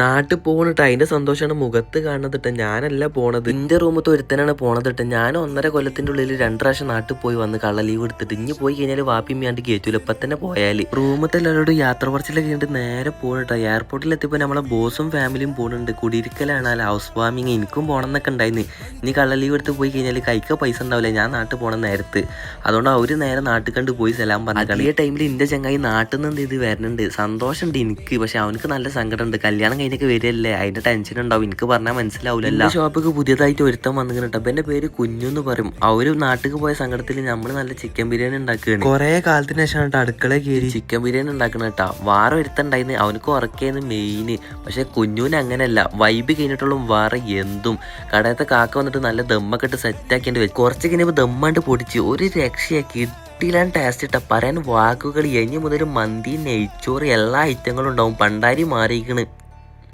നാട്ടിൽ പോകണിട്ട് അതിന്റെ സന്തോഷമാണ് മുഖത്ത് കാണുന്നതിട്ട് ഞാനല്ല പോണത്. എന്റെ റൂമത്ത് ഒരുത്തനാണ് പോണതിട്ട് ഞാൻ ഒന്നര കൊല്ലത്തിന്റെ ഉള്ളിൽ രണ്ട് പ്രാവശ്യം നാട്ടിൽ പോയി വന്ന് കള്ള ലീവ് എടുത്തിട്ട് ഇനി പോയി കഴിഞ്ഞാൽ വാപ്പിമ്മിയാണ്ട് കയറ്റൂല ഇപ്പൊ തന്നെ പോയാൽ. റൂമത്തെ എല്ലാവരോടും യാത്ര പറച്ചിലൊക്കെ കഴിഞ്ഞിട്ട് നേരെ പോകണട്ടോ എയർപോർട്ടിൽ എത്തിയപ്പോ നമ്മളെ ബോസും ഫാമിലിയും പോകുന്നുണ്ട് കുടിയിരിക്കലാണ്. ഹൗസ് വാമിങ് എനിക്കും പോകണം എന്നൊക്കെ ഉണ്ടായിരുന്നു ഇനി കള്ള ലീവ് എടുത്ത് പോയി കഴിഞ്ഞാൽ കൈക്ക പൈസ ഉണ്ടാവില്ല ഞാൻ നാട്ടിൽ പോണ നേരത്ത്. അതുകൊണ്ട് അവർ നേരെ നാട്ടിൽ കണ്ട് പോയി സലാം പറഞ്ഞു ഈ ടൈമിൽ എന്റെ ചങ്ങായി നാട്ടിൽ നിന്ന് ചെയ്ത് വരുന്നുണ്ട് സന്തോഷമുണ്ട് എനിക്ക്. പക്ഷെ അവനക്ക് നല്ല സങ്കടമുണ്ട് കല്യാണം കഴിഞ്ഞൊക്കെ വരികയല്ലേ? അതിന്റെ ടെൻഷൻ ഉണ്ടാവും. എനിക്ക് പറഞ്ഞാൽ മനസ്സിലാവില്ലല്ലോ ഷോപ്പിക്ക് പുതിയതായിട്ട് ഒരുത്തം വന്നിങ്ങനെ കേട്ടോ എന്റെ പേര് കുഞ്ഞു എന്ന് പറയും. അവർ നാട്ടിൽ പോയ സങ്കടത്തിൽ നമ്മൾ നല്ല ചിക്കൻ ബിരിയാണി ഉണ്ടാക്കുകയാണ്. കുറെ കാലത്തിന് ശേഷമാണ് അടുക്കള കയറി. ചിക്കൻ ബിരിയാണി ഉണ്ടാക്കണ കേട്ടോ വേറെ ഒരുത്തുണ്ടായിരുന്നു അവനക്ക് ഉറക്കായിരുന്നു മെയിന് പക്ഷെ കുഞ്ഞുവിന് അങ്ങനെയല്ല. വൈബ് കഴിഞ്ഞിട്ടുള്ള വേറെ എന്തും. കടയത്തെ കാക്ക വന്നിട്ട് നല്ല ദമ്മൊക്കെ ഇട്ട് സെറ്റാക്കേണ്ടി വരും കുറച്ച് കഴിഞ്ഞപ്പോൾ ദമ്മാണ്ട് പൊടിച്ച്. ഒരു രക്ഷയാക്കി കിട്ടിയില്ലാൻ ടേസ്റ്റ് ഇട്ട. പറയാൻ വാക്കുകൾ ഇനി മുതൽ മന്തി നെയ്ച്ചോറ് എല്ലാ ഐറ്റങ്ങളും ഉണ്ടാവും. പണ്ടാരി മാറിയിക്കണ്